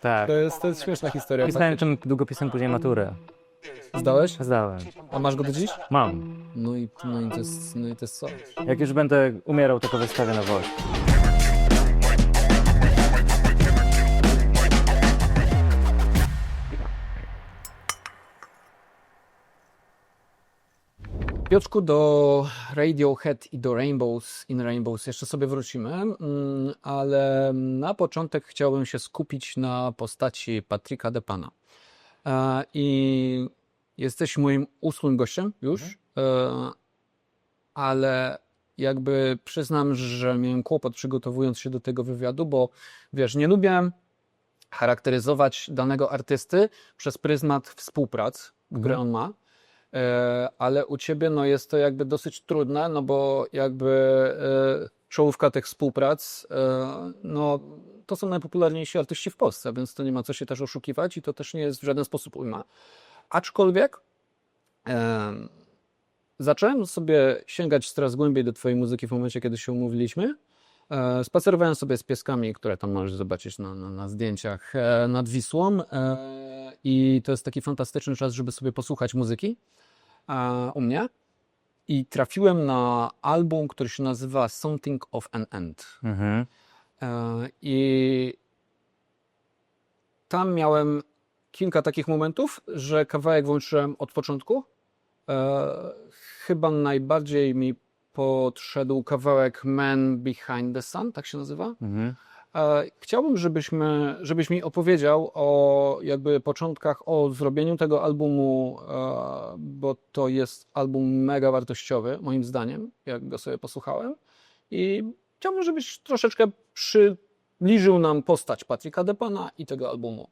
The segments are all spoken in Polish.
Tak. To jest, to jest śmieszna historia. Pisałem tym długopisem później maturę. Zdałeś? Zdałem. A masz go do dziś? Mam. No i, no i to jest, no i to jest co? Jak już będę umierał, to to wystawię na woź. Piotrku, do Radiohead i do Rainbows in Rainbows jeszcze sobie wrócimy, mm, ale na początek chciałbym się skupić na postaci Patryka Depana. E, I jesteś moim ósmym gościem już, e, ale jakby przyznam, że miałem kłopot przygotowując się do tego wywiadu, bo wiesz, nie lubię charakteryzować danego artysty przez pryzmat współprac, które on ma. E, ale u ciebie no, jest to jakby dosyć trudne, no bo jakby e, czołówka tych współprac, e, no to są najpopularniejsi artyści w Polsce, więc to nie ma co się też oszukiwać i to też nie jest w żaden sposób ujma. Aczkolwiek zacząłem sobie sięgać coraz głębiej do twojej muzyki w momencie, kiedy się umówiliśmy. E, Spacerowałem sobie z pieskami, które tam możesz zobaczyć na, na, na zdjęciach e, nad Wisłą e, i to jest taki fantastyczny czas, żeby sobie posłuchać muzyki u mnie. I trafiłem na album, który się nazywa Something of an End. Mhm. I tam miałem kilka takich momentów, że kawałek włączyłem od początku. Chyba najbardziej mi podszedł kawałek Man Behind the Sun, tak się nazywa. Mhm. E, Chciałbym, żebyśmy, żebyś mi opowiedział o jakby początkach, o zrobieniu tego albumu, e, bo to jest album mega wartościowy, moim zdaniem, jak go sobie posłuchałem. I chciałbym, żebyś troszeczkę przybliżył nam postać Patryka Depana i tego albumu.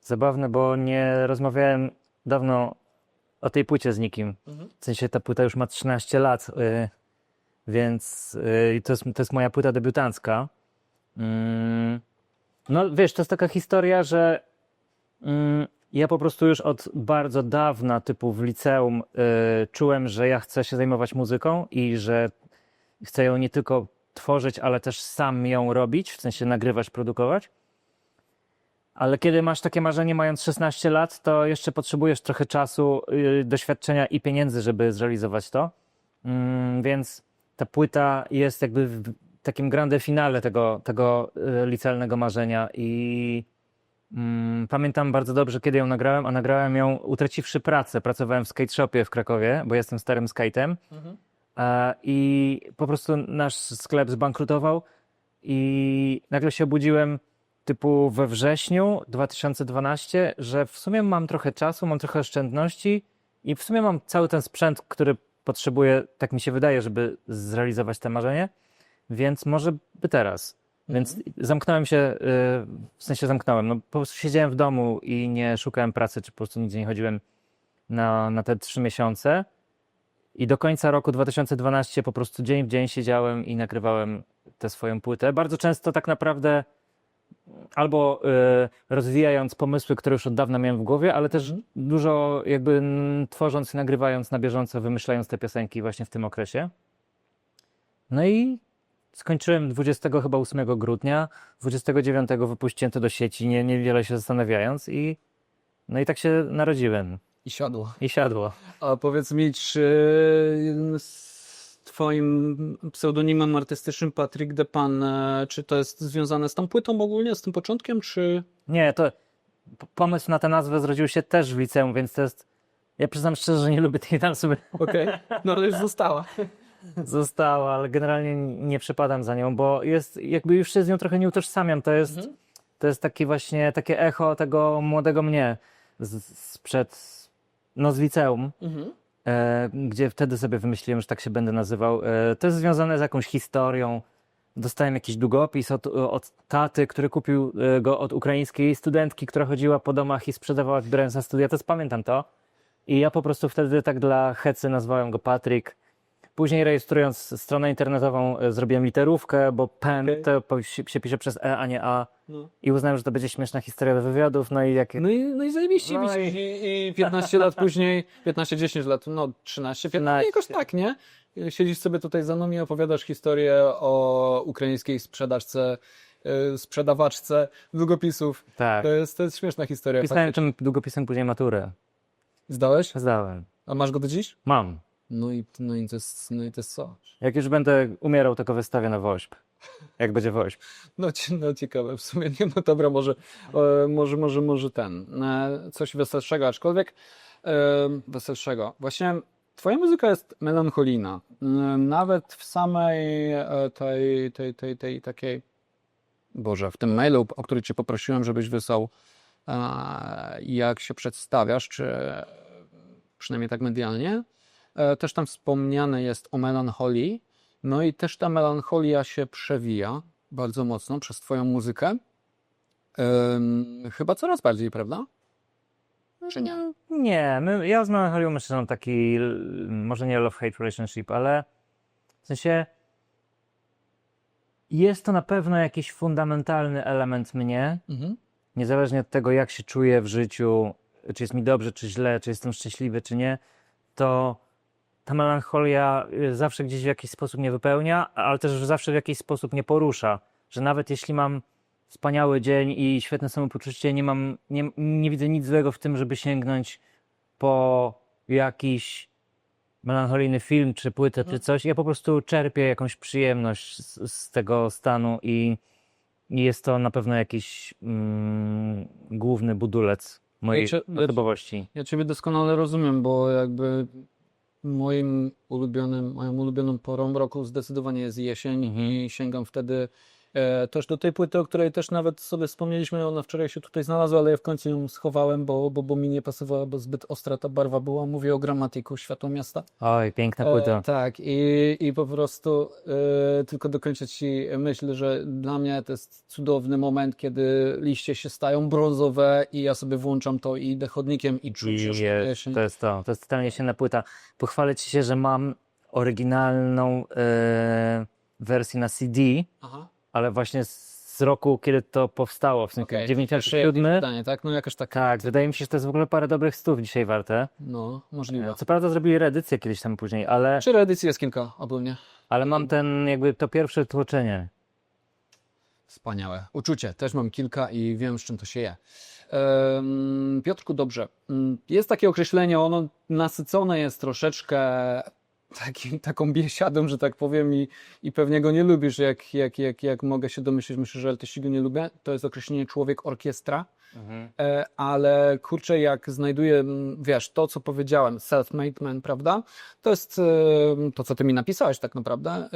Zabawne, bo nie rozmawiałem dawno o tej płycie z nikim. Mhm. W sensie ta płyta już ma 13 lat, y, więc y, to, jest, to jest moja płyta debiutancka. Mm, no wiesz, to jest taka historia, że mm, ja po prostu już od bardzo dawna, typu w liceum, y, czułem, że ja chcę się zajmować muzyką i że chcę ją nie tylko tworzyć, ale też sam ją robić, w sensie nagrywać, produkować. Ale kiedy masz takie marzenie, mając 16 lat, to jeszcze potrzebujesz trochę czasu, yy, doświadczenia i pieniędzy, żeby zrealizować to. Mm, więc ta płyta jest jakby w takim grande finale tego, tego yy, licealnego marzenia. I mm, pamiętam bardzo dobrze, kiedy ją nagrałem, a nagrałem ją utraciwszy pracę. Pracowałem w skate shopie w Krakowie, bo jestem starym skatem. E, I po prostu nasz sklep zbankrutował i nagle się obudziłem typu we wrześniu 2012, że w sumie mam trochę czasu, mam trochę oszczędności i w sumie mam cały ten sprzęt, który potrzebuję, tak mi się wydaje, żeby zrealizować te marzenie, więc może by teraz. Więc zamknąłem się, y, w sensie zamknąłem, no po prostu siedziałem w domu i nie szukałem pracy, czy po prostu nigdzie nie chodziłem na, na te trzy miesiące. I do końca roku 2012 po prostu dzień w dzień siedziałem i nagrywałem tę swoją płytę. Bardzo często tak naprawdę albo y, rozwijając pomysły, które już od dawna miałem w głowie, ale też dużo jakby tworząc i nagrywając na bieżąco, wymyślając te piosenki właśnie w tym okresie. No i skończyłem 20 chyba 8 grudnia, 29 wypuściłem to do sieci, nie, niewiele się zastanawiając i no i tak się narodziłem I siadło. i siadło. A powiedz mi, czy z twoim pseudonimem artystycznym Patryk Depan, e, czy to jest związane z tą płytą ogólnie, z tym początkiem, czy... Nie, to pomysł na tę nazwę zrodził się też w liceum, więc to jest. Ja przyznam szczerze, że nie lubię tej nazwy. Okej, no to już została. Została, ale generalnie nie przepadam za nią, bo jest, jakby już się z nią trochę nie utożsamiam. To jest, to jest taki właśnie, takie echo tego młodego mnie z, sprzed, no z liceum, e, gdzie wtedy sobie wymyśliłem, że tak się będę nazywał. E, to jest związane z jakąś historią. Dostałem jakiś długopis od, od taty, który kupił e, go od ukraińskiej studentki, która chodziła po domach i sprzedawała, zbierając na studia. To jest, pamiętam to. I ja po prostu wtedy tak dla hecy nazwałem go Patryk. Później rejestrując stronę internetową e, zrobiłem literówkę, bo pen Okej. to się, pisze przez E, a nie A. No. I uznałem, że to będzie śmieszna historia do wywiadów. No i jak... No i, no i zajebiście. No i, i- i 15 lat później, 15-10 lat, no 13, 15, jakoś tak, nie? Siedzisz sobie tutaj za nami i opowiadasz historię o ukraińskiej sprzedażce e, sprzedawaczce długopisów. Tak. To jest, to jest śmieszna historia. Pisałem tym długopisem później maturę. Zdałeś? Zdałem. A masz go do dziś? Mam. No i, no i to jest, no i to jest co? Jak już będę umierał, to go wystawię na woźb. Jak będzie woźb. No, no ciekawe, w sumie nie, no dobra, może, e, może, może, może ten, e, coś weselszego, aczkolwiek e, weselszego. Właśnie twoja muzyka jest melancholijna. E, Nawet w samej e, tej, tej, tej, tej takiej, Boże, w tym mailu, o który cię poprosiłem, żebyś wysłał, e, jak się przedstawiasz, czy przynajmniej tak medialnie, też tam wspomniane jest o melancholii, no i też ta melancholia się przewija bardzo mocno przez Twoją muzykę. Ym, chyba coraz bardziej, prawda? Czy nie? Nie, my, ja z melancholią myślę, że mam taki, może nie love-hate relationship, ale w sensie jest to na pewno jakiś fundamentalny element mnie, Mhm. niezależnie od tego, jak się czuję w życiu, czy jest mi dobrze, czy źle, czy jestem szczęśliwy, czy nie, to ta melancholia y, zawsze gdzieś w jakiś sposób mnie wypełnia, ale też zawsze w jakiś sposób mnie porusza, że nawet jeśli mam wspaniały dzień i świetne samopoczucie, nie mam, nie, nie widzę nic złego w tym, żeby sięgnąć po jakiś melancholijny film, czy płytę, czy coś. Ja po prostu czerpię jakąś przyjemność z, z tego stanu i, jest to na pewno jakiś mm, główny budulec mojej Ja cię- ja cię- osobowości. Ja Ciebie doskonale rozumiem, bo jakby moim ulubionym, moją ulubioną porą roku zdecydowanie jest jesień i sięgam wtedy też do tej płyty, o której też nawet sobie wspomnieliśmy, ona wczoraj się tutaj znalazła, ale ja w końcu ją schowałem, bo, bo, bo mi nie pasowała, bo zbyt ostra ta barwa była. Mówię o gramatiku Światło Miasta. Oj, piękna E, płyta. tak, i, i po prostu e, tylko dokończę Ci myśl, że dla mnie to jest cudowny moment, kiedy liście się stają brązowe i ja sobie włączam to i idę chodnikiem i jest, jesień. to jest to. To jest totalnie jesienna płyta. Pochwalę ci się, że mam oryginalną e, wersję na CD, Aha. Ale właśnie z roku, kiedy to powstało, w sensie jakieś 97. pytanie, tak? No jakaś taka, Tak, wydaje mi się, że to jest w ogóle parę dobrych stów dzisiaj warte. no możliwe. Co prawda zrobili reedycję kiedyś tam później, ale, Czy reedycji jest kilka ogólnie? ale mam ten jakby to pierwsze tłoczenie. Wspaniałe. Uczucie. Też mam kilka i wiem, z czym to się je. Piotrku, dobrze. Mm, Jest takie określenie, ono nasycone jest troszeczkę takim, taką biesiadą, że tak powiem, i, i pewnie go nie lubisz, jak, jak, jak, jak mogę się domyślić. Myślę, że też go nie lubię. To jest określenie człowiek orkiestra. E, ale kurczę, jak znajduję, wiesz, to co powiedziałem, self-made man, prawda? To jest e, to, co ty mi napisałeś tak naprawdę. E,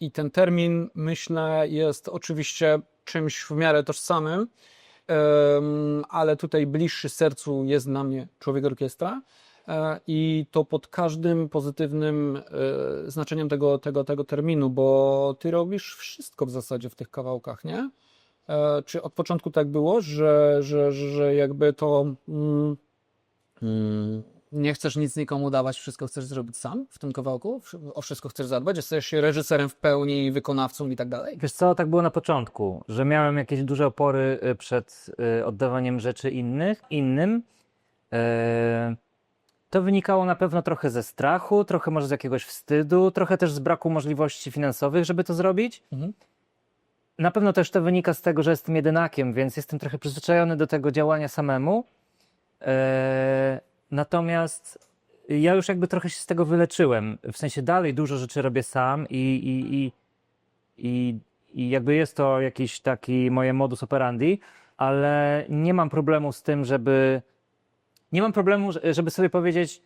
I ten termin, myślę, jest oczywiście czymś w miarę tożsamym, em, ale tutaj bliższy sercu jest dla mnie człowiek orkiestra. E, I to pod każdym pozytywnym e, znaczeniem tego, tego, tego terminu, bo ty robisz wszystko w zasadzie w tych kawałkach, nie? E, Czy od początku tak było, że, że, że jakby to mm, mm, nie chcesz nic nikomu dawać, wszystko chcesz zrobić sam w tym kawałku? O wszystko chcesz zadbać? Jesteś reżyserem w pełni, wykonawcą i tak dalej? Wiesz co, tak było na początku, że miałem jakieś duże opory przed oddawaniem rzeczy innych, innym. E, To wynikało na pewno trochę ze strachu, trochę może z jakiegoś wstydu, trochę też z braku możliwości finansowych, żeby to zrobić. Mhm. Na pewno też to wynika z tego, że jestem jedynakiem, więc jestem trochę przyzwyczajony do tego działania samemu. E, Natomiast ja już jakby trochę się z tego wyleczyłem. W sensie dalej dużo rzeczy robię sam i, i, i, i, i jakby jest to jakiś taki moje modus operandi, ale nie mam problemu z tym, żeby. Nie mam problemu, że- żeby sobie powiedzieć,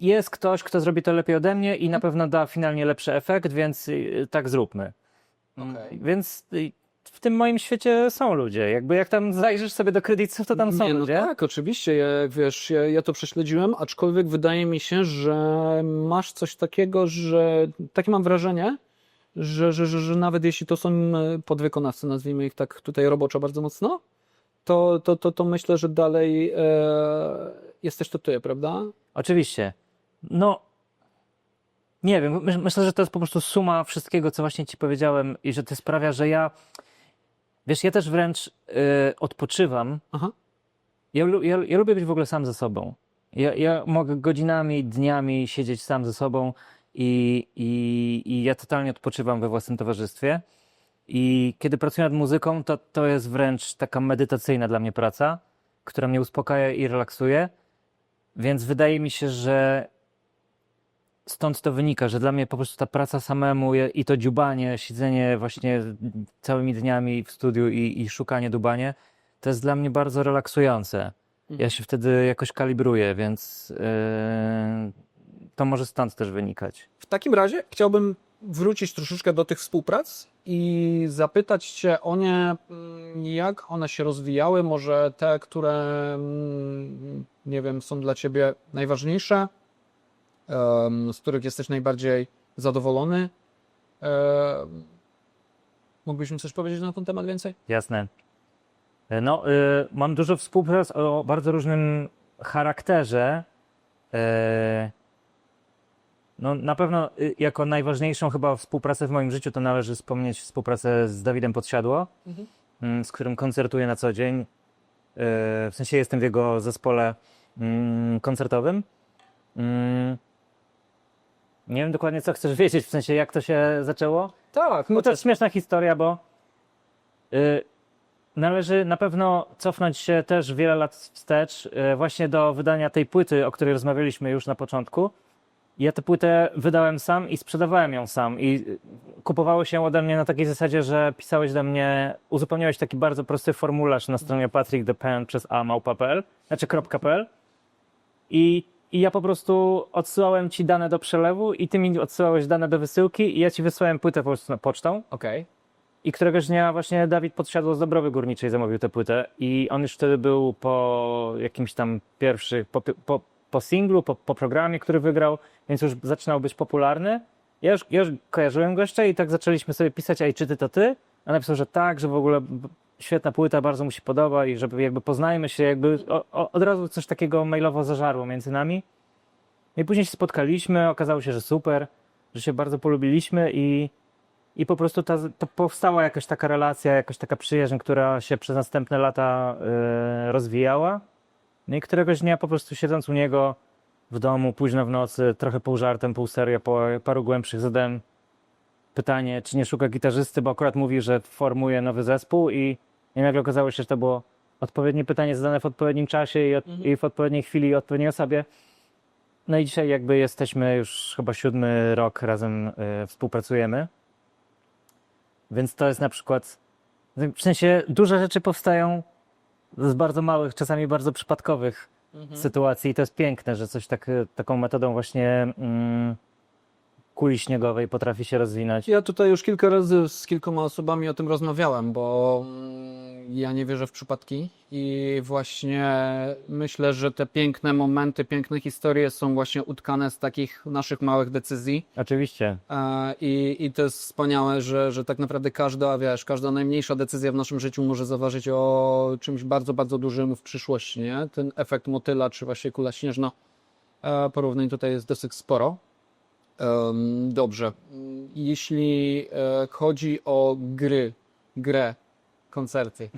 jest ktoś, kto zrobi to lepiej ode mnie i na pewno da finalnie lepszy efekt, więc y, tak zróbmy. Okej. Więc y, w tym moim świecie są ludzie. Jakby jak tam zajrzysz sobie do kredytów, to tam są Nie, no ludzie. tak, oczywiście, ja, wiesz, ja, ja to prześledziłem, aczkolwiek wydaje mi się, że masz coś takiego, że takie mam wrażenie, że, że, że, że nawet jeśli to są e, podwykonawcy, nazwijmy ich tak tutaj roboczo bardzo mocno, to, to, to, to myślę, że dalej e, jesteś to ty, prawda? Oczywiście. No, nie wiem, my, myślę, że to jest po prostu suma wszystkiego, co właśnie ci powiedziałem i że to sprawia, że ja, wiesz, ja też wręcz y, odpoczywam. Aha. Ja, lu- ja, ja lubię być w ogóle sam ze sobą. Ja, ja mogę godzinami, dniami siedzieć sam ze sobą i, i, i ja totalnie odpoczywam we własnym towarzystwie. I kiedy pracuję nad muzyką, to to jest wręcz taka medytacyjna dla mnie praca, która mnie uspokaja i relaksuje. Więc wydaje mi się, że stąd to wynika, że dla mnie po prostu ta praca samemu i to dziubanie, siedzenie właśnie całymi dniami w studiu i, i szukanie, dubanie, to jest dla mnie bardzo relaksujące. Ja się wtedy jakoś kalibruję, więc yy, to może stąd też wynikać. W takim razie chciałbym wrócić troszeczkę do tych współprac i zapytać Cię o nie, mm, jak one się rozwijały, może te, które, mm, nie wiem, są dla Ciebie najważniejsze, z których jesteś najbardziej zadowolony. Mógłbyś mi coś powiedzieć na ten temat więcej? Jasne. No, y, mam dużo współprac o bardzo różnym charakterze. No, na pewno y, jako najważniejszą chyba współpracę w moim życiu to należy wspomnieć współpracę z Dawidem Podsiadło, Mhm. mm, z którym koncertuję na co dzień. E, W sensie jestem w jego zespole mm, koncertowym. Mm, Nie wiem dokładnie, co chcesz wiedzieć, w sensie jak to się zaczęło. Tak, No to jest śmieszna historia, bo y, należy na pewno cofnąć się też wiele lat wstecz, y, właśnie do wydania tej płyty, o której rozmawialiśmy już na początku. Ja tę płytę wydałem sam i sprzedawałem ją sam. I kupowało się ode mnie na takiej zasadzie, że pisałeś do mnie, uzupełniałeś taki bardzo prosty formularz na stronie patrickthepen przez amałpa.pl, znaczy .pl i, i ja po prostu odsyłałem ci dane do przelewu i ty mi odsyłałeś dane do wysyłki i ja ci wysłałem płytę po prostu pocztą. Okej. I któregoś dnia właśnie Dawid podsiadło z Dobrowy Górniczej, zamówił tę płytę i on już wtedy był po jakimś tam pierwszych, po, po, po singlu, po, po programie, który wygrał, więc już zaczynał być popularny. Ja już, ja już kojarzyłem go jeszcze i tak zaczęliśmy sobie pisać, ej, czy ty to ty? A napisał, że tak, że w ogóle świetna płyta, bardzo mu się podoba i żeby jakby poznajmy się, jakby o, o, od razu coś takiego mailowo zażarło między nami. I później się spotkaliśmy, okazało się, że super, że się bardzo polubiliśmy i i po prostu ta, to powstała jakaś taka relacja, jakaś taka przyjaźń, która się przez następne lata e, rozwijała. No i któregoś dnia po prostu siedząc u niego w domu, późno w nocy, trochę pół żartem, pół serio, po paru głębszych zadałem pytanie, czy nie szuka gitarzysty, bo akurat mówi, że formuje nowy zespół i, i nagle okazało się, że to było odpowiednie pytanie zadane w odpowiednim czasie i, od, i w odpowiedniej chwili i odpowiedniej osobie. No i dzisiaj jakby jesteśmy już chyba siódmy rok razem e, współpracujemy. Więc to jest na przykład, w sensie duże rzeczy powstają z bardzo małych, czasami bardzo przypadkowych sytuacji. I to jest piękne, że coś tak, taką metodą właśnie mm, kuli śniegowej potrafi się rozwinąć. Ja tutaj już kilka razy z kilkoma osobami o tym rozmawiałem, bo mm, ja nie wierzę w przypadki i właśnie myślę, że te piękne momenty, piękne historie są właśnie utkane z takich naszych małych decyzji. Oczywiście. E, I, I to jest wspaniałe, że, że tak naprawdę każda, wiesz, każda najmniejsza decyzja w naszym życiu może zaważyć o czymś bardzo, bardzo dużym w przyszłości, nie? Ten efekt motyla, czy właśnie kula śnieżna, e, porównań tutaj jest dosyć sporo. Dobrze. Jeśli e, chodzi o gry, grę, koncerty.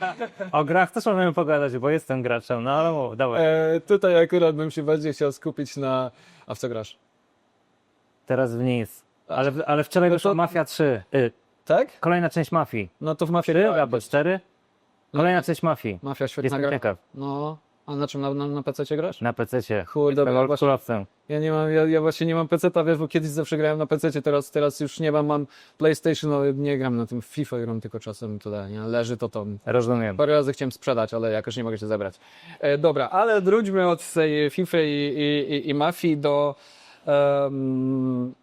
O grach też możemy pogadać, bo jestem graczem, no ale mów, dawaj. E, tutaj akurat bym się bardziej chciał skupić na... A w co grasz? Teraz w nic. Ale, ale wczoraj No wyszła to- Mafia 3. Y, Tak? kolejna część Mafii. No to w Mafię 3 grałem. albo 4? Kolejna część Mafii. Mafia świetna Jestem gra. ciekaw. No, a na czym? Na, na, na PC grasz? Na PC-cie. Jestem dobra, właśnie, oldschoolowcem. ja nie mam, ja, ja właśnie nie mam PC, wiesz, bo kiedyś zawsze grałem na PC, teraz, teraz już nie mam, mam PlayStation, ale nie gram na tym w FIFA, gram tylko czasem tyle, nie? Leży to to. Rozumiem. Parę razy chciałem sprzedać, ale jakoś nie mogę się zebrać. E, dobra, ale wróćmy od tej FIFA i, i, i, i mafii do em,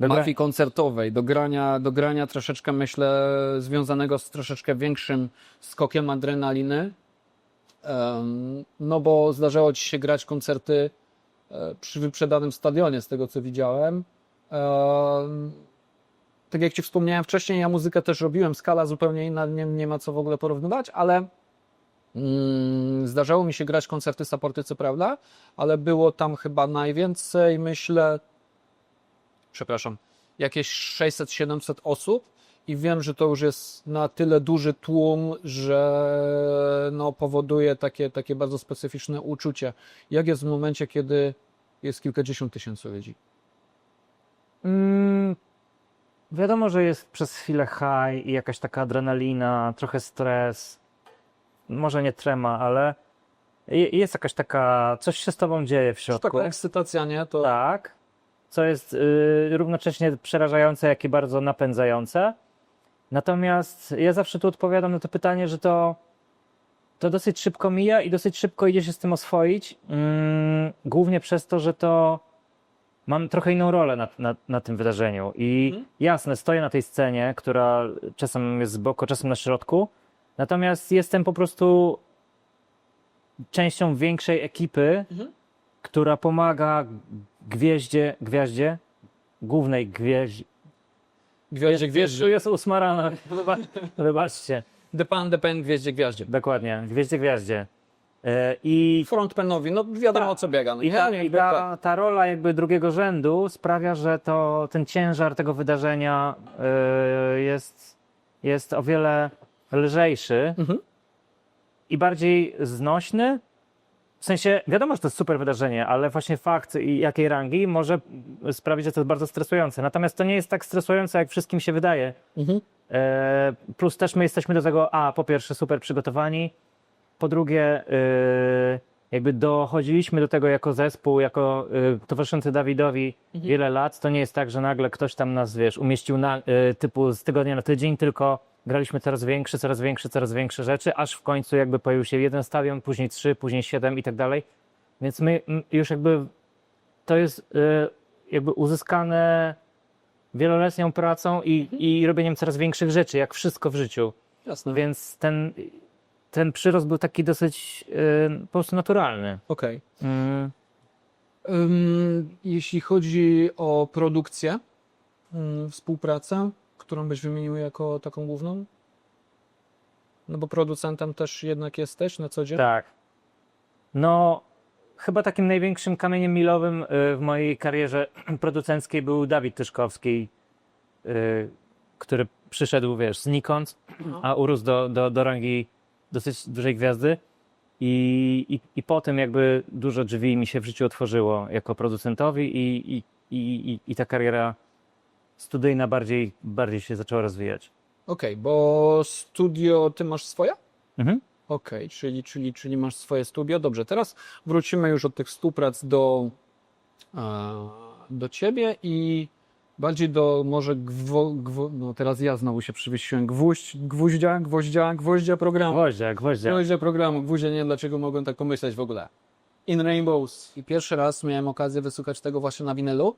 Dobra. mafii koncertowej, do grania, do grania troszeczkę, myślę, związanego z troszeczkę większym skokiem adrenaliny. No bo zdarzało ci się grać koncerty e, przy wyprzedanym stadionie, z tego co widziałem. Em, tak jak Ci wspomniałem wcześniej, ja muzykę też robiłem, skala zupełnie inna, nie, nie ma co w ogóle porównywać, ale mm, zdarzało mi się grać koncerty supporty, co prawda, ale było tam chyba najwięcej, myślę, przepraszam, jakieś 600-700 osób i wiem, że to już jest na tyle duży tłum, że no, powoduje takie, takie bardzo specyficzne uczucie. Jak jest w momencie, kiedy jest kilkadziesiąt tysięcy ludzi? Mm, wiadomo, że jest przez chwilę high i jakaś taka adrenalina, trochę stres, może nie trema, ale je- jest jakaś taka, coś się z tobą dzieje w środku. Taka ekscytacja, nie? To Tak. Co jest y, równocześnie przerażające, jak i bardzo napędzające. Natomiast ja zawsze tu odpowiadam na to pytanie, że to, to dosyć szybko mija i dosyć szybko idzie się z tym oswoić. Mm, głównie przez to, że to mam trochę inną rolę na, na, na tym wydarzeniu. I Mhm. jasne, stoję na tej scenie, która czasem jest z boku, czasem na środku. Natomiast jestem po prostu częścią większej ekipy, Mhm. która pomaga gwieździe, gwiaździe, głównej gwieździe. Gwieździe, Tu gwieździe. jest ósma rano, Wyba- wybaczcie. The Pan, The Pen, Gwieździe, Gwiaździe. Dokładnie, gwieździe, gwiaździe. E, I, Frontmanowi, no wiadomo o co biega. No, i, tak, i ta, ta rola jakby drugiego rzędu sprawia, że to, ten ciężar tego wydarzenia e, jest, jest o wiele lżejszy Mhm. i bardziej znośny. W sensie, wiadomo, że to jest super wydarzenie, ale właśnie fakt i jakiej rangi może sprawić, że to jest bardzo stresujące. Natomiast to nie jest tak stresujące, jak wszystkim się wydaje. Mhm. E, plus też my jesteśmy do tego, a po pierwsze super przygotowani, po drugie e, jakby dochodziliśmy do tego jako zespół, jako e, towarzyszący Dawidowi Mhm. wiele lat. To nie jest tak, że nagle ktoś tam nas, wiesz, umieścił na, e, typu z tygodnia na tydzień, tylko graliśmy coraz większe, coraz większe, coraz większe rzeczy, aż w końcu jakby pojawił się jeden stadion, później trzy, później siedem i tak dalej. Więc my już jakby to jest e, jakby uzyskane wieloletnią pracą i, i robieniem coraz większych rzeczy, jak wszystko w życiu. Jasne. Więc ten, ten przyrost był taki dosyć e, po prostu naturalny. Okej. Mm, Ym, Jeśli chodzi o produkcję, ym, współpracę, którą byś wymienił jako taką główną? No bo producentem też jednak jesteś na co dzień. tak. No, chyba takim największym kamieniem milowym e, w mojej karierze producenckiej był Dawid Tyszkowski, e, który przyszedł, wiesz, znikąd, a urósł do, do, do rangi dosyć dużej gwiazdy. I, i, I potem jakby dużo drzwi mi się w życiu otworzyło jako producentowi i, i, i, i ta kariera studyjna bardziej, bardziej się zaczęła rozwijać. Okej, bo studio ty masz swoje? Mhm. Okej, czyli, czyli, czyli masz swoje studio. Dobrze, teraz wrócimy już od tych współprac do, e, do ciebie i bardziej do może gwo, gwo, no teraz ja znowu się przywiesiłem, gwóźdź, gwóździa, gwoździa, gwoździa programu. Gwoździa, gwoździa. Gwoździa programu, gwóździa, nie wiem dlaczego mogłem tak pomyśleć w ogóle. In Rainbows. I pierwszy raz miałem okazję wysłuchać tego właśnie na winylu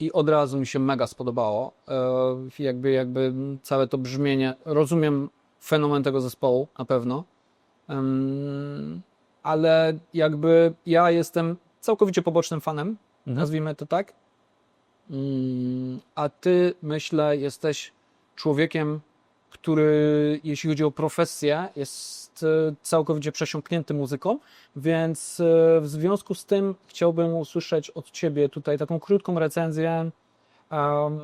i od razu mi się mega spodobało. E, jakby, jakby całe to brzmienie, rozumiem fenomen tego zespołu, na pewno. Ale jakby ja jestem całkowicie pobocznym fanem, Mhm. nazwijmy to tak. Mm, A ty, myślę, jesteś człowiekiem, który, jeśli chodzi o profesję, jest e, całkowicie przesiąknięty muzyką, więc e, w związku z tym chciałbym usłyszeć od ciebie tutaj taką krótką recenzję em,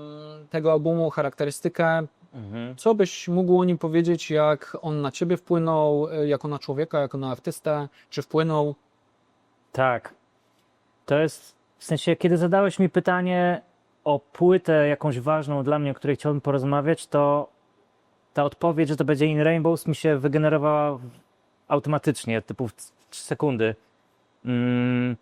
tego albumu, charakterystykę. Mhm. Co byś mógł o nim powiedzieć, jak on na ciebie wpłynął, e, jako na człowieka, jako na artystę, czy wpłynął? Tak. To jest w sensie, kiedy zadałeś mi pytanie o płytę jakąś ważną dla mnie, o której chciałbym porozmawiać, to ta odpowiedź, że to będzie In Rainbows, mi się wygenerowała automatycznie, typu w 3 sekundy. Mm.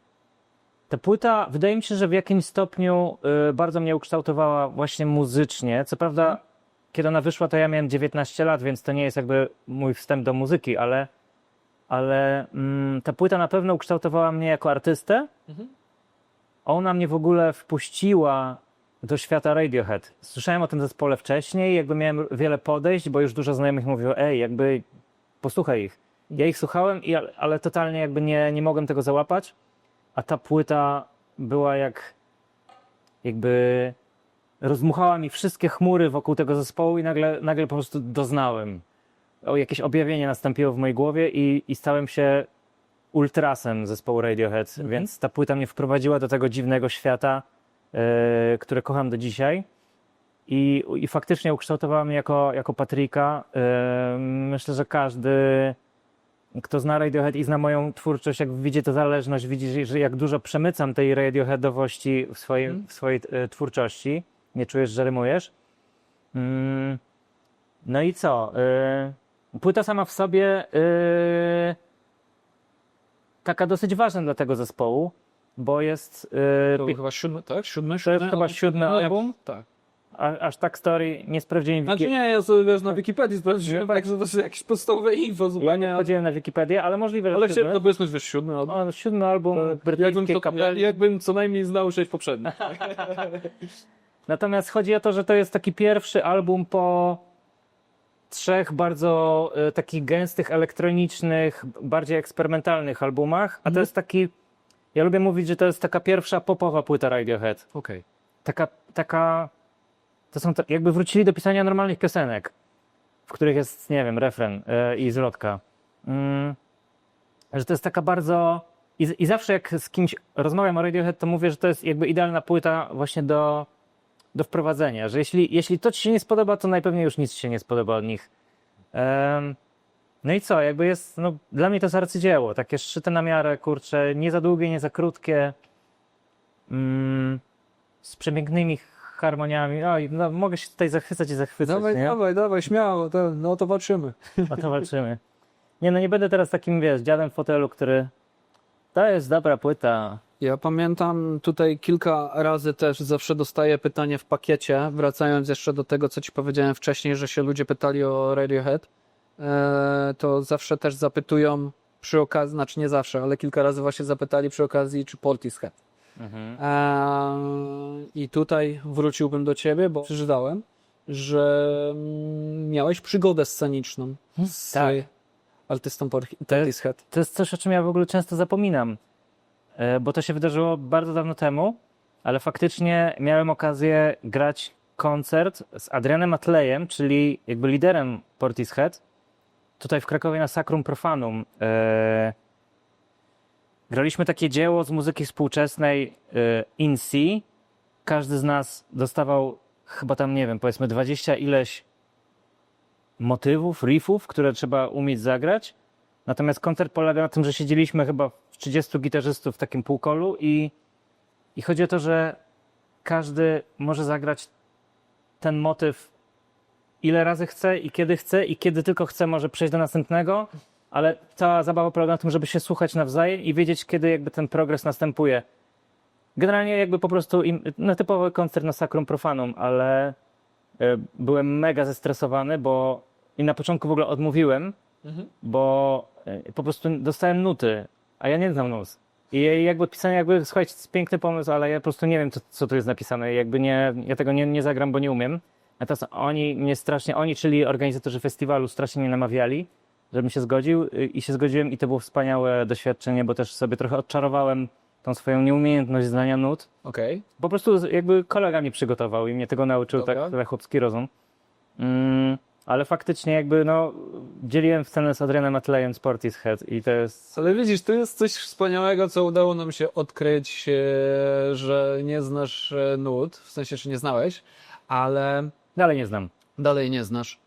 Ta płyta, wydaje mi się, że w jakimś stopniu y, bardzo mnie ukształtowała właśnie muzycznie. Co prawda, kiedy ona wyszła, to ja miałem 19 lat, więc to nie jest jakby mój wstęp do muzyki, ale, ale mm, ta płyta na pewno ukształtowała mnie jako artystę. Mhm. Ona mnie w ogóle wpuściła do świata Radiohead. Słyszałem o tym zespole wcześniej, jakby miałem wiele podejść, bo już dużo znajomych mówiło, ej, jakby posłuchaj ich. Ja ich słuchałem, i, ale totalnie jakby nie, nie mogłem tego załapać, a ta płyta była jak jakby rozmuchała mi wszystkie chmury wokół tego zespołu i nagle, nagle po prostu doznałem. O, jakieś objawienie nastąpiło w mojej głowie i, i stałem się ultrasem zespołu Radiohead, więc ta płyta mnie wprowadziła do tego dziwnego świata, które kocham do dzisiaj. I, I faktycznie ukształtowała mnie jako, jako Patryka. E, myślę, że każdy, kto zna Radiohead i zna moją twórczość, jak widzi tę zależność, widzi, że- jak dużo przemycam tej Radioheadowości w swojej, Mhm. w swojej e, twórczości. nie czujesz, że rymujesz. Mm, no i co? Płyta sama w sobie taka dosyć ważna dla tego zespołu, bo jest yy, To pi- chyba siódmy, tak? Siódmy, to jest chyba siódmy No, album. Tak. A, aż tak story nie sprawdziłem. Znaczy Wiki- nie, ja sobie wiesz, na Wikipedii sprawdziłem, tak, że to jest jakieś podstawowe info ja zupełnie. nie chodziłem na Wikipedię, ale możliwe, że Ale siódmy. chciałem, no powiedzmy, wiesz, siódmy album. O, siódmy album jakbym, brytyjskiej to, kapeli. jakbym co najmniej znał sześć poprzednich. Natomiast chodzi o to, że to jest taki pierwszy album po trzech bardzo e, takich gęstych, elektronicznych, bardziej eksperymentalnych albumach, a to jest taki, ja lubię mówić, że to jest taka pierwsza popowa płyta Radiohead. Okej. Taka, taka, to są tak, jakby wrócili do pisania normalnych piosenek, w których jest, nie wiem, refren e, i zwrotka. Mm, że to jest taka bardzo, i, i zawsze jak z kimś rozmawiam o Radiohead, to mówię, że to jest jakby idealna płyta właśnie do, do wprowadzenia, że jeśli, jeśli to ci się nie spodoba, to najpewniej już nic ci się nie spodoba od nich. Em, no i co, jakby jest, no dla mnie to jest arcydzieło, takie szyte na miarę, kurcze, nie za długie, nie za krótkie, mm, z przepięknymi harmoniami, oj, no mogę się tutaj zachwycać i zachwycać, Dawaj, nie? dawaj, dawaj, śmiało, to, no to walczymy. O to walczymy. Nie no, nie będę teraz takim, wiesz, dziadem w fotelu, który to jest dobra płyta, Ja pamiętam tutaj kilka razy też zawsze dostaję pytanie w pakiecie, wracając jeszcze do tego, co ci powiedziałem wcześniej, że się ludzie pytali o Radiohead, to zawsze też zapytują przy okazji, znaczy nie zawsze, ale kilka razy właśnie zapytali przy okazji, czy Portishead. Mhm. E, I tutaj wróciłbym do ciebie, bo przeczytałem, że miałeś przygodę sceniczną z tak. artystą Por- Portishead. To jest coś, o czym ja w ogóle często zapominam, e, bo to się wydarzyło bardzo dawno temu, ale faktycznie miałem okazję grać koncert z Adrianem Atlejem, czyli jakby liderem Portishead, tutaj w Krakowie na Sacrum Profanum. E, Graliśmy takie dzieło z muzyki współczesnej e, In C. Każdy z nas dostawał chyba tam, nie wiem, powiedzmy 20 ileś motywów, riffów, które trzeba umieć zagrać. Natomiast koncert polega na tym, że siedzieliśmy chyba w 30 gitarzystów w takim półkolu i, i chodzi o to, że każdy może zagrać ten motyw ile razy chce i kiedy chce i kiedy tylko chce może przejść do następnego, ale cała zabawa polega na tym, żeby się słuchać nawzajem i wiedzieć, kiedy jakby ten progres następuje. Generalnie jakby po prostu im, no typowy koncert na Sacrum Profanum, ale e, byłem mega zestresowany, bo i na początku w ogóle odmówiłem, bo e, po prostu dostałem nuty, a ja nie znam nut. I jakby pisanie, jakby, słuchajcie, to jest piękny pomysł, ale ja po prostu nie wiem, co, co tu jest napisane. Jakby nie, ja tego nie, nie zagram, bo nie umiem. Natomiast oni mnie strasznie, oni, czyli organizatorzy festiwalu, strasznie mnie namawiali, żebym się zgodził y, i się zgodziłem i to było wspaniałe doświadczenie, bo też sobie trochę odczarowałem tą swoją nieumiejętność znania nut. Okej. Po prostu jakby kolega mnie przygotował i mnie tego nauczył, Dobra. tak trochę chłopski rozum. Mm, ale faktycznie jakby no, dzieliłem scenę z Adrianem Atlejem z Portishead i to jest... Ale widzisz, to jest coś wspaniałego, co udało nam się odkryć, e, że nie znasz e, nut, w sensie, że nie znałeś, ale Dalej nie znam. dalej nie znasz.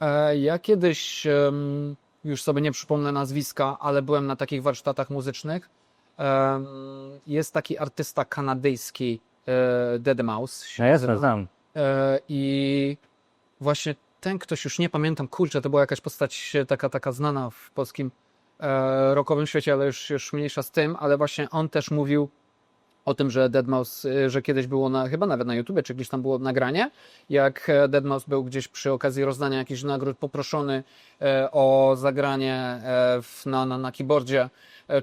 E, Ja kiedyś, em, już sobie nie przypomnę nazwiska, ale byłem na takich warsztatach muzycznych. Em, Jest taki artysta kanadyjski, e, Deadmau5 się No jasne, nazywa. znam. E, I właśnie ten ktoś, już nie pamiętam, kurczę, to była jakaś postać e, taka, taka znana w polskim e, rockowym świecie, ale już, już mniejsza z tym, ale właśnie on też mówił o tym, że Deadmau5, e, że kiedyś było na, chyba nawet na YouTubie, czy gdzieś tam było nagranie, jak e, Deadmau5 był gdzieś przy okazji rozdania jakichś nagród poproszony e, o zagranie e, w, na, na, na keyboardzie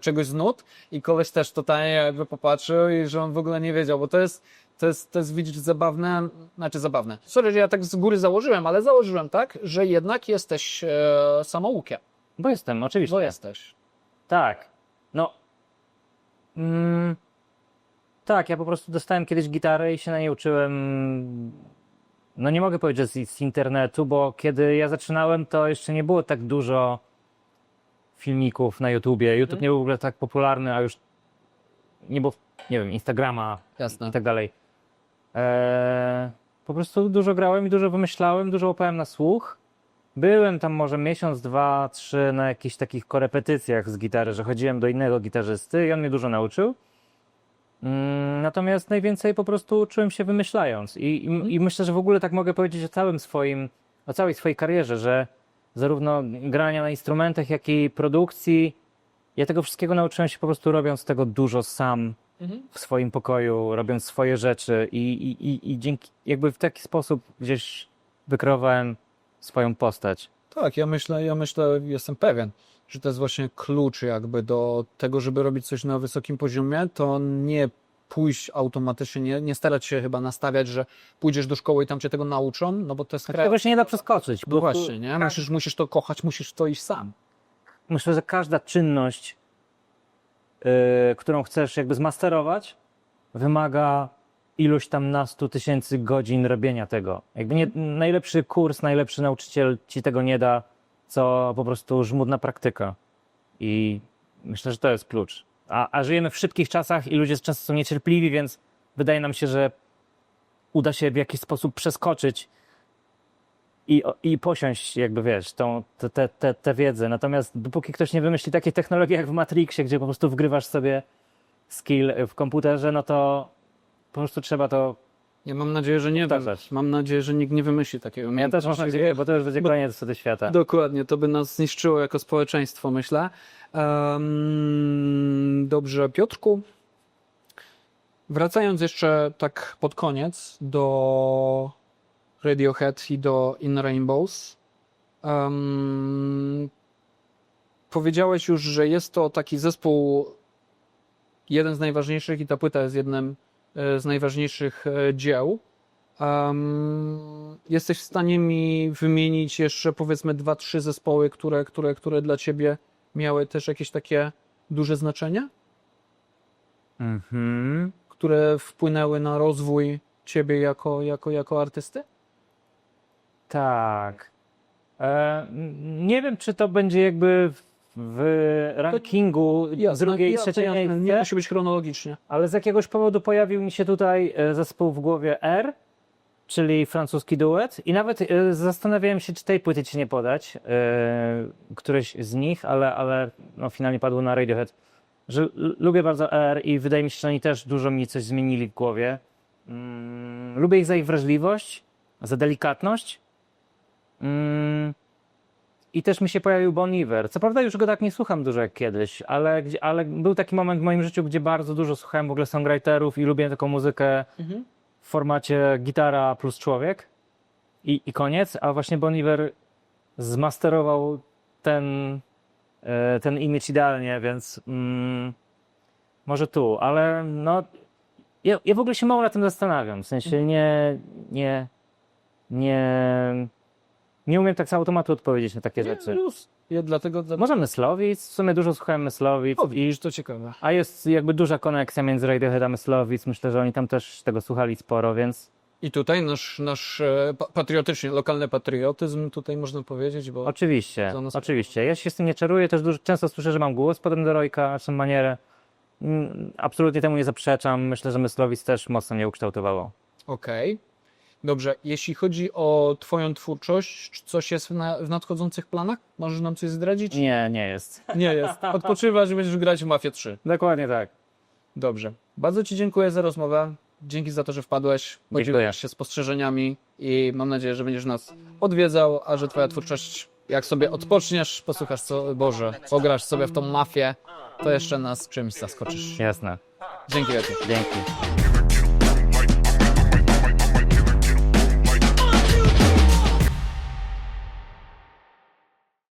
czegoś z nut i koleś też totalnie jakby popatrzył i że on w ogóle nie wiedział, bo to jest to jest, to jest widzieć zabawne, znaczy zabawne. Sorry, że ja tak z góry założyłem, ale założyłem tak, że jednak jesteś e, samoukiem. Bo jestem, oczywiście. Bo jesteś. Tak. No. Mm, tak, ja po prostu dostałem kiedyś gitarę i się na niej uczyłem. No nie mogę powiedzieć, że z, z internetu, bo kiedy ja zaczynałem, to jeszcze nie było tak dużo filmików na YouTubie. YouTube Mhm. nie był w ogóle tak popularny, a już nie było, nie wiem, Instagrama Jasne. i tak dalej. Eee, po prostu dużo grałem i dużo wymyślałem, dużo łapałem na słuch. Byłem tam może miesiąc, dwa, trzy na jakichś takich korepetycjach z gitary, że chodziłem do innego gitarzysty i on mnie dużo nauczył. Mm, Natomiast najwięcej po prostu uczyłem się wymyślając. I, i, I myślę, że w ogóle tak mogę powiedzieć o całym swoim, o całej swojej karierze, że zarówno grania na instrumentach, jak i produkcji, ja tego wszystkiego nauczyłem się po prostu robiąc tego dużo sam w swoim pokoju, robiąc swoje rzeczy i, i, i, i dzięki, jakby w taki sposób gdzieś wykreowałem swoją postać. Tak, ja myślę, ja myślę, jestem pewien, że to jest właśnie klucz jakby do tego, żeby robić coś na wysokim poziomie, to nie pójść automatycznie, nie, nie starać się chyba nastawiać, że pójdziesz do szkoły i tam cię tego nauczą, no bo to jest Tego się nie da przeskoczyć. No właśnie, nie? Musisz, musisz to kochać, musisz w to iść sam. Myślę, że każda czynność, yy, którą chcesz jakby zmasterować, wymaga iluś tam nastu tysięcy godzin robienia tego. Jakby nie, najlepszy kurs, najlepszy nauczyciel ci tego nie da, co po prostu żmudna praktyka. I myślę, że to jest klucz. A, a żyjemy w szybkich czasach i ludzie często są niecierpliwi, więc wydaje nam się, że uda się w jakiś sposób przeskoczyć i, i posiąść, jakby wiesz, tą, te, te, te wiedzę. Natomiast dopóki ktoś nie wymyśli takiej technologii jak w Matrixie, gdzie po prostu wgrywasz sobie skill w komputerze, no to po prostu trzeba to. Ja mam nadzieję, że nie wiem. Powtarzać. Mam nadzieję, że nikt nie wymyśli takiego. Ja też mam nadzieję, bo to już będzie Bo- koniec wtedy świata. Dokładnie, to by nas zniszczyło jako społeczeństwo, myślę. Em, dobrze, Piotrku. Wracając jeszcze tak pod koniec do Radiohead i do In Rainbows. em, powiedziałeś już, że jest to taki zespół jeden z najważniejszych i ta płyta jest jednym z najważniejszych e, dzieł. Um, jesteś w stanie mi wymienić jeszcze powiedzmy dwa, trzy zespoły, które, które, które dla ciebie miały też jakieś takie duże znaczenie, Mhm. które wpłynęły na rozwój ciebie jako, jako, jako artysty? Tak. E, nie wiem, czy to będzie jakby w, rankingu drugiej i trzeciej jasne, nie miejsce, musi być chronologicznie. ale z jakiegoś powodu pojawił mi się tutaj e, zespół w głowie R, czyli francuski duet i nawet e, zastanawiałem się, czy tej płyty ci nie podać, e, któreś z nich, ale, ale no, finalnie padło na Radiohead, że l- lubię bardzo R i wydaje mi się, że oni też dużo mi coś zmienili w głowie. Mm, lubię ich za ich wrażliwość, za delikatność. Mm, I też mi się pojawił Bon Iver. Co prawda już go tak nie słucham dużo jak kiedyś, ale, ale był taki moment w moim życiu, gdzie bardzo dużo słuchałem w ogóle songwriterów i lubię taką muzykę w formacie gitara plus człowiek i, i koniec, a właśnie Bon Iver zmasterował ten, e, ten image idealnie, więc mm, może tu, ale no ja, ja w ogóle się mało na tym zastanawiam, w sensie nie, nie, nie, nie umiem tak z automatu odpowiedzieć na takie rzeczy. Plus. Ja dlatego, dla... Może Myslowic, w sumie dużo słuchałem Myslowic o, i widzisz, to ciekawe. a jest jakby duża koneksja między Radiohead a Myslowic. Myślę, że oni tam też tego słuchali sporo, więc I tutaj nasz, nasz e, pa- patriotycznie, lokalny patriotyzm tutaj można powiedzieć, bo oczywiście, oczywiście. Ja się z tym nie czaruję, też dużo, często słyszę, że mam głos podobny do Rojka, czy manierę. Mm, Absolutnie temu nie zaprzeczam. Myślę, że Myslowic też mocno mnie ukształtowało. Okej. Dobrze, jeśli chodzi o Twoją twórczość, czy coś jest w, na, w nadchodzących planach? Możesz nam coś zdradzić? Nie, nie jest. Nie jest. Odpoczywasz i będziesz grać w Mafię 3. Dokładnie tak. Dobrze. Bardzo Ci dziękuję za rozmowę. Dzięki za to, że wpadłeś, podzieliłeś się spostrzeżeniami i mam nadzieję, że będziesz nas odwiedzał, a że Twoja twórczość, jak sobie odpoczniesz, posłuchasz co, Boże, pograsz sobie w tą mafię, to jeszcze nas czymś zaskoczysz. Jasne. Dzięki wielkie. Dzięki.